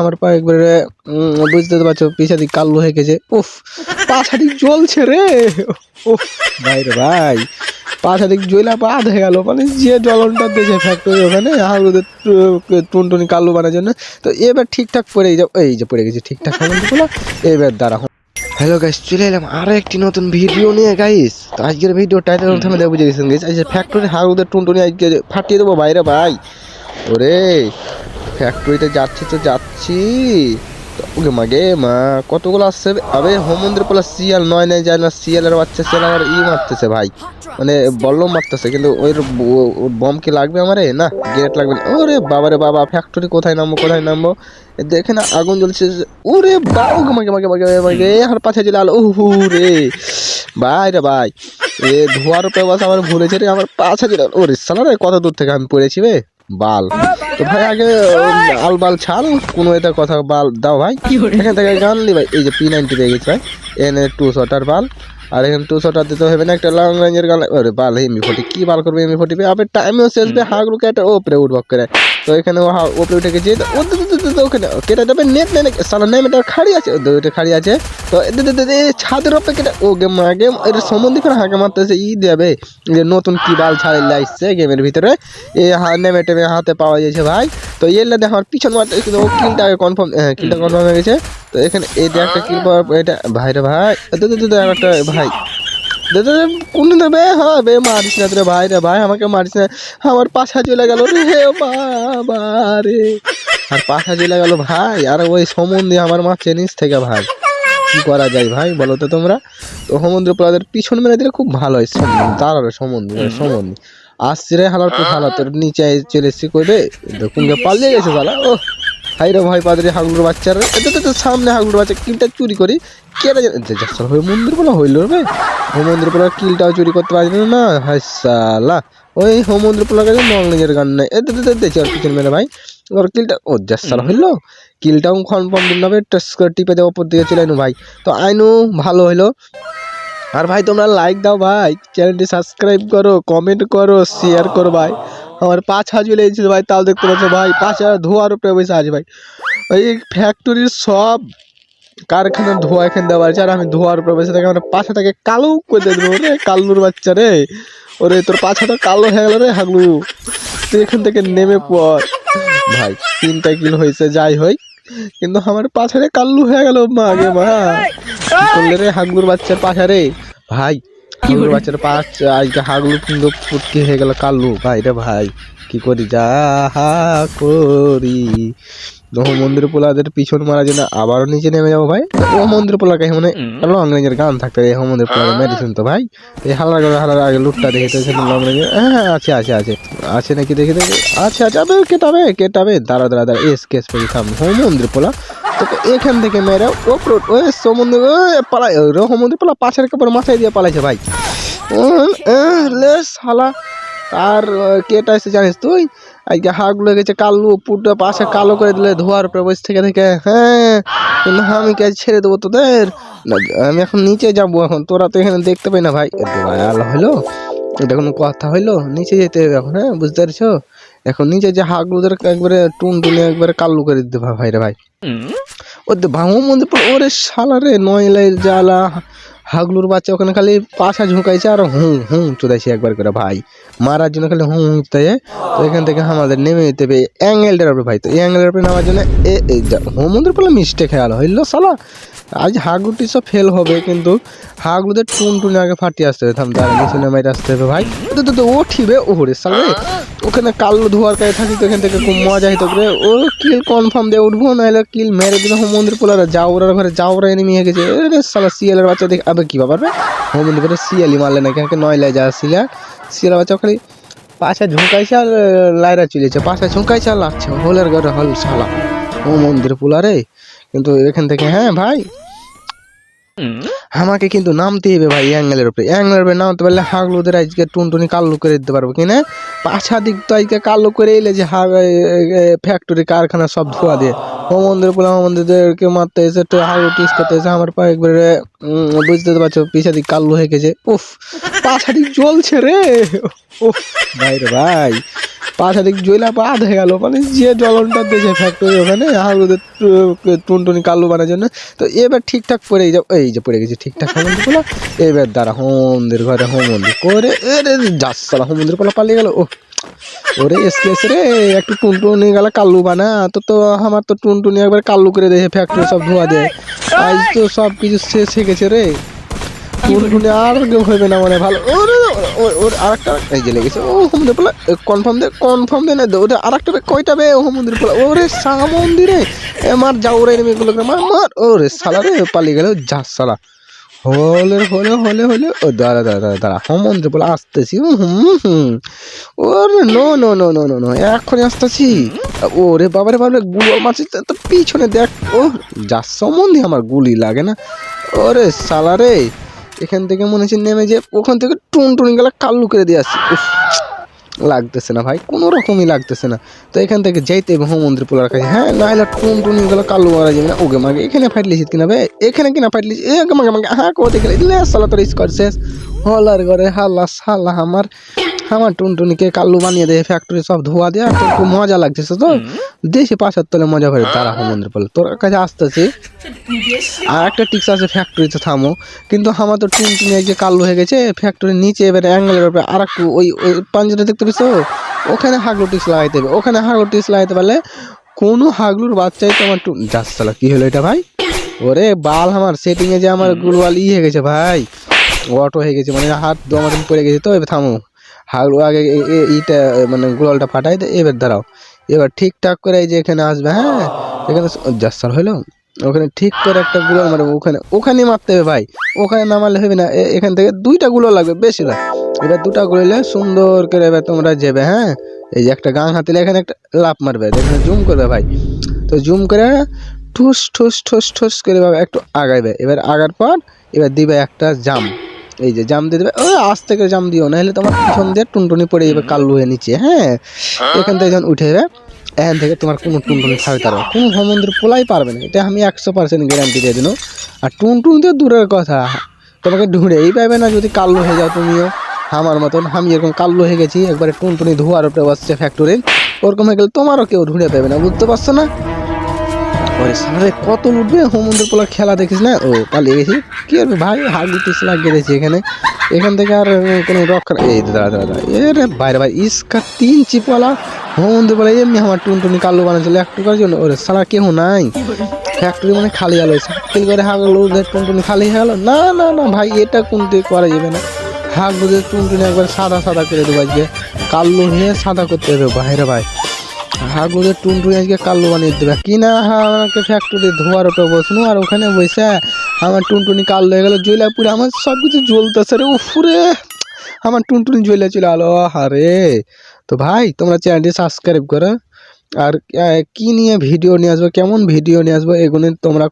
আমার পা একবারে বুঝতে পারছ পিছা দিক কালো হয়ে গেছে। উফ পাছা দিক জ্বলছে রে। উফ ভাই রে ভাই। পাছা দিক জ্বলা বাদ হয়ে গেল। মানে যে জ্বলনটা দিয়েছে ফ্যাক্টরি ওখানে হালুদের টুনটুনি কালো বানার জন্য। তো এবার ঠিকঠাক পড়ে যাও। এই যে পড়ে গেছে ঠিকঠাক সম্বন্ধ এবার দাঁড়া। হ্যালো গাইস চলে এলাম আরও একটি নতুন ভিডিও নিয়ে গাইস তো আজকের ভিডিও টাইটেল থামে দেবো বুঝে গেছেন গাইস আজকে ফ্যাক্টরি হাগুদের টুনটুনি আজকে ফাটিয়ে দেবো বাইরে ভাই। ওরে ফ্যাক্টরিতে যাচ্ছি তো যাচ্ছি। ওকে মাগে মা, কতগুলো আসছে? আবে হোম মন্দির পোলা সিয়াল নয় নয় যায় না সিয়ালের বাচ্চা সিয়াল আমার ই মারতেছে ভাই। মানে বল্লম মারতেছে, কিন্তু ওই বম কি লাগবে আমারে? না গ্রেনেড লাগবে ওরে বাবারে বাবা ফ্যাক্টরি কোথায় নামবো কোথায় নামবো? দেখে না আগুন জ্বলছে ওরে বাউ মাগে মাগে মাগে মাগে আর পাছে জেলে আলো উহু, রে। ভাই রে ভাই, এ ধোয়ার উপরে বসে আমার ভুলেছে রে, আমার পাছা জেলে ওরে সালা রে, কত দূর থেকে আমি পড়েছি বে। বাল। তো ভাই আগে আল বাল ছাল কোনো এটা কথা বাল দাও ভাই। এখান থেকে গান দি ভাই এই যে পি নাইনটি পেয়ে গেছে ভাই এন এ টু শটার বাল। আর এখানে টু শটার দিতে হবে না একটা লং রেঞ্জের গান বাল এমনি ফোর্টি কি বাল করবে এমনি ফোর্টি আবার টাইমও শেষ হবে হাগলু কেটে ওপরে উঠবক করে। তো এখানে ও ওপরে উঠে গেছে। ওখানে। কেটে দেবে নেট নেই সালা নেই এটা খাড়ি আছে। ও দুইটা খাড়ি আছে। তো ছাদের ওপরে কেটে ও গেম গেম এর সম্বন্ধে করে হাঁকে মারতেছে। ই দেবে যে নতুন কি বাল ছাড়ে লাইছে গেমের ভিতরে। এ নেমে টেমে হাতে পাওয়া যাচ্ছে ভাই। তো এলে দেখো আমার পিছন মারতে কিন্তু ও কিলটা কনফার্ম হ্যাঁ কিলটা কনফার্ম হয়ে গেছে। তো এখানে এই একটা কিল পাওয়ার এটা ভাই রে ভাই। একটা ভাই। দে দে দে, কোন দেবে? হ্যাঁ বে মারিস না রে ভাই রে ভাই আমাকে মারিস না। আমার পাশা চলে গেল রে বাবা রে। আর পাশা চলে গেল ভাই আর ওই সম্বন্ধে আমার মা চেনিস থেকে ভাই। কি করা যায় ভাই বলো তো তোমরা? তো সমুদ্র প্লাদের পিছন মেরে দিলে খুব ভালো হয় দাঁড়াবে সম্বন্ধে সম্বন্ধে আসছে রে হালার তো হালা তোর নিচে চলে এসে করবে গে পালিয়ে গেছে শালা ও হাই রে ভাই পাদরি হাগুর বাচ্চারা। এটা তো সামনে হাগুর বাচ্চা কিলটা চুরি করি। কেটে যাচ্ছে হয়ে মন্দির বলা হইল রে ভাই। হোম মন্দির পোলার কিলটাও চুরি করতে পারবে না হাই সালা। ওই হোম মন্দির পোলার কাছে নংলিজের গান নাই। এ দে দেখছি আর পিছন মেরে ভাই। ওর কিলটা ও যাস সালা হইল? কিলটাও কনফার্ম দিন হবে টাচ করে টিপে দেওয়ার উপর দিকে চলে আইনু ভাই। তো আইনু ভালো হইল। আর ভাই তোমরা লাইক দাও ভাই। চ্যানেলটি সাবস্ক্রাইব করো কমেন্ট করো শেয়ার করো ভাই। আমার পাঁচ হাজার লেগেছে ভাই, তাও দেখতে পাচ্ছ ভাই হাজার ধোয়ার উপরে বসে আছে ভাই। ওই ফ্যাক্টরির সব কারখানার ধোয়া এখানে দেওয়া আছে, আর আমি ধোয়ার উপরে বসে থাকি। আমার পাছাটাকে কালো করে দেবো রে, কাল্লুর বাচ্চা রে। ওরে, তোর পাছাটা কালো হয়ে গেল রে, হাগলু। তুই এখান থেকে নেমে পড়। ভাই, তিনটা কিল হয়েছে, যাই হয় কিন্তু আমার পাছারে কাল্লু হয়ে গেল, মা গে মা। করলে রে, হাগলুর বাচ্চার পাছা রে ভাই হাগলুর বাচ্চার পাঁচ আজকে হাগলু কিন্তু ফুটকি হয়ে গেল কালু। ভাই রে ভাই কি করি? যা হা করি। নহো মন্দির পোলাদের পিছন মারা জন্য আবারও নিচে নেমে যাব ভাই। ও মন্দির পোলাকে মানে লং রেঞ্জের গান থাকতে এই মন্দির পোলাকে মেডিসিন তো ভাই। এই হালার করে হালার আগে লুটটা দেখে তো লং রেঞ্জের হ্যাঁ আছে আছে আছে। আছে নাকি দেখে দেখে? আচ্ছা আচ্ছা আবে কেটাবে কেটাবে দাঁড়া দাঁড়া দাঁড়া এস কেস পেয়ে থাম। হোম মন্দির পোলা তোকে এখান থেকে মেরে ওপর ওই সমুদ্র পালাই ওই সমুদ্র পোলা পাশের কাপড় মাথায় দিয়ে পালাইছে ভাই। লে শালা। আর কেটা এসে জানিস তুই? আজকে হাগুলো গেছে কালো পুরো পাশে কালো করে দিলে ধোয়ার উপরে বসে থেকে থেকে হ্যাঁ। কিন্তু আমি কাজ ছেড়ে দেবো তোদের? আমি এখন নিচে যাব এখন তোরা তো এখানে দেখতে পাই না ভাই। দয়াল হইল এটা কোনো কথা হইল নিচে যেতে হবে এখন হ্যাঁ বুঝতে পারছ? এখন নিচে যে হাগলুদের একবারে টুন টুনে একবারে কালো করে দিতে ভাই রে ভাই। ও ভাঙো মধ্যে ওরে শালা রে নয়লাই জ্বালা। হাগলুর বাচ্চা ওখানে খালি পাশা ঝুঁকাইছে আর হুঁ হুঁ চুদাইছে একবার করে ভাই। মারার জন্য খালি হুঁ হুঁ চুদাইছে। তো এখান থেকে আমাদের নেমে যেতে হবে অ্যাঙ্গেলটার উপরে ভাই। তো অ্যাঙ্গেলের উপরে নামার জন্য এ হোমন্দির পরে মিস্টেক হয়ে। গেল হইল শালা আজ হাগুটি সব ফেল হবে কিন্তু হাগুলোদের টুন টুনে আগে ফাটিয়ে আসতে হবে। থাম তার নিচে নেমে আসতে হবে ভাই। তো তো ও ঠিবে ও রে। শালা ওখানে কালো ধোয়ার কাছে থাকি তো এখান থেকে খুব মজা হইতো করে ও কিল কনফার্ম দিয়ে উঠবো, নাহলে কিল মেরে দিলে হোমন্দির পোলারা। যাওরার ঘরে যাওরা এনে হয়ে গেছে। শালা সিএলের বাচ্চা দেখ আবে কি ব্যাপার হোমিন করে সিএলই মারলে নাকি? নয় লাই যা সিলা সিএলের বাচ্চা খালি পাশা ঝুঁকাইছে আর লাইরা চলেছে পাশা ঝুঁকাইছে আর লাগছে। হোলের ঘরে হল শালা। ও মন্দির পোলারে। কিন্তু এখান থেকে হ্যাঁ ভাই? আমাকে কিন্তু নামতে হবে ভাই অ্যাঙ্গেলের উপরে। অ্যাঙ্গেলের উপরে নামতে পারলে হাগলুদের আজকে টুনটুনি কালো করে দিতে পারব কিনা পাছা দিক তো আজকে কালো করে এলে যে হাগ ফ্যাক্টরি কারখানা সব ধোয়া দিয়ে। ও মন্দির পোলা মন্দিরদেরকে মারতে এসে একটু হাগলু টিস করতে এসে আমার পা একবারে বুঝতে তো পারছ পিছা দিক কালো হয়ে গেছে। উফ পাছা দিক জ্বলছে রে। ও ভাই রে ভাই। পাঁচ হাদিক জয়লা বাদ হয়ে গেল। মানে যে জ্বলনটা দিয়েছে ফ্যাক্টরি ওখানে হাগুদের টুনটুনি কাল্লু বানার জন্য। তো এবার ঠিকঠাক পড়ে এই যে এই যে পড়ে গেছে ঠিকঠাক হোমন্দির পোলা এবার দ্বারা হোমন্দির ঘরে হোমন্দির করে, এরে যাচ্ছালা হোমন্দির পোলা পালিয়ে গেল। ও ওরে এসকেস রে একটু টুনটুনি গেল কাল্লু বানা। তো তো আমার তো টুনটুনি একবার কাল্লু করে দেয় ফ্যাক্টরি সব ধোয়া দেয়। আজ তো সব কিছু শেষ হয়ে গেছে রে। ভালো। ওরে আরেকটা লেগেছে। ও কনফার্ম দে কনফার্ম দে না আরেকটা কয়টা বে ও মন্দির। ওরে মন্দিরে এমার যাও রে এনিমিগুলো মার মার। ওরে পালিয়ে গেল। যা সালা হলে হলে হলে হলে। ও, দাঁড়া দাঁড়া দাঁড়া দাঁড়া। হোমন্ত্র বলে আসতেছি। হুম হুম হুম ওরে no no no no no no. এক্ষুনি আসতেছি। ওরে বাবারে বাবারে, গুলো মারছি। তো পিছনে দেখ। ও, যা সম্বন্ধে আমার গুলি লাগে না। ওরে সালা রে। এখান থেকে মনে হচ্ছে নেমে যে ওখান থেকে টুন টুন গেলে কাল্লু করে দিয়ে আসছে। লাগতেছে না ভাই, কোনো রকমই লাগতেছে না। তো এখান থেকে যাইতে হবে হোমন্ত্রী পোলার কাছে। হ্যাঁ না হলে টুন টুন গেলে কাল্লু মারা যাবে না। ওকে, মাগে, এখানে ফাইট লিখিত কিনা ভাই? এখানে কিনা ফাইট লিখি এগে মাগে মাগে হ্যাঁ কোথায় গেলে? সালা, তোর স্কোয়ার শেষ। হলার ঘরে হালা সালা আমার। আমার টুনটুনিকে কাল্লু বানিয়ে দেয় ফ্যাক্টরি সব ধোয়া দেয় তোর খুব মজা লাগতেছে তো। দেশে পাশার তলে মজা করে তারা হোমন্ত্রী পোলা তোর কাছে আসতেছে। আর একটা টিক্স আছে ফ্যাক্টরিতে থামো। কিন্তু আমার তো টুনটুনি এক যে কালো হয়ে গেছে ফ্যাক্টরির নিচে এবারে অ্যাঙ্গেলের উপরে আর একটু ওই ওই পাঞ্জাটা দেখতে পেয়েছ ওখানে হাগলু টিক্স লাগাইতে হবে। ওখানে হাগলু টিক্স লাগাইতে পারলে কোনো হাগলুর বাচ্চাই তো আমার টুন যাচ্ছালা কী হলো এটা ভাই? ওরে বাল আমার সেটিংয়ে যে আমার গুলওয়াল ই হয়ে গেছে ভাই। অটো হয়ে গেছে মানে হাত দমা দিন পড়ে গেছে তো এবার থামো। হাগলু আগে এ- মানে গুলওয়ালটা ফাটাই দে, এবার দাঁড়াও। এবার ঠিকঠাক করে এই যে এখানে আসবে হ্যাঁ? এখানে যাচ্ছাল হলো ওখানে ঠিক করে একটা গুলো মারবে ওখানে ওখানে মারতে হবে ভাই। ওখানে না মারলে হবে না এখান থেকে দুইটা গুলো লাগবে, বেশি না। এবার দুটা গুলো নিলে সুন্দর করে এবার তোমরা যাবে হ্যাঁ? এই যে একটা গাং হাতিলে এখানে একটা লাভ মারবে, এখানে জুম করবে ভাই। তো জুম করে ঠুস ঠুস ঠুস ঠুস করে ভাবে একটু আগাইবে। এবার আগার পর এবার দিবে একটা জাম। এই যে জাম দিয়ে দেবে। ও আজ থেকে জাম দিও না হলে তোমার পিছন দিয়ে টুনটুনি পড়ে যাবে কাল্লু হয়ে নিচে হ্যাঁ? এখান থেকে যখন উঠে যাবে, এখান থেকে তোমার কোনো টুনটুনি থাকতে পারবে কোনো হোমেন্দ্র পোলাই পারবে না, এটা আমি একশো পার্সেন্ট গ্যারান্টি দিয়ে দিন আর টুনটুন তো দূরের কথা, তোমাকে ঢুঁড়েই পাবে না যদি কাল্লু হয়ে যাও তুমিও। আমার মতন, আমি এরকম কাল্লু হয়ে গেছি, একবারে টুনটুনি ধোয়ার উপরে বসছে ফ্যাক্টরি ওরকম হয়ে গেলে তোমারও কেউ ঢুঁড়ে পাবে না, বুঝতে পারছ না? ওরে সামনে কত লুটবে? হোমন্দির পোলার খেলা দেখিস না? ও, পালিয়ে গেছি। কি করবে ভাই হাগু টিস লাগিয়ে দিয়েছি এখানে। এখান থেকে আর কোনো রক্ষা এই দাঁড়া দাঁড়া দাঁড়া এ রে বাইরে ভাই, ইসকা তিন চিপওয়ালা। হোমন্দির পোলা এমনি আমার টুনটুনি কালো বানাচ্ছিল একটু করার জন্য। ওরে সালা কেউ নাই? ফ্যাক্টরি মানে খালি গেল সাইকেল করে হাগলো টুনটুনি খালি হয়ে গেল। না না না, ভাই, এটা কোন কোনটি করা যাবে না। হাগ বুঝে টুনটুনি একবার সাদা সাদা করে দেবো আজকে। কালো হয়ে সাদা করতে হবে বাইরে ভাই। হাগুদের টুনটুনি আজকে কালো বানিয়ে দেবে। কি না আমাকে ফ্যাক্টরি ধোয়ার ওটা বসনু, আর ওখানে বসে আমার টুনটুনি কালো হয়ে গেল পুরে আমার সব কিছু জ্বলতেছে রে উফুরে আমার টুনটুনি জ্বলে ছিল, আলো হারে তো ভাই, তোমরা চ্যানেলটি সাবস্ক্রাইব করো, আর কি নিয়ে ভিডিও নিয়ে আসব, কেমন ভিডিও নিয়ে আসব, এগুলো তোমরা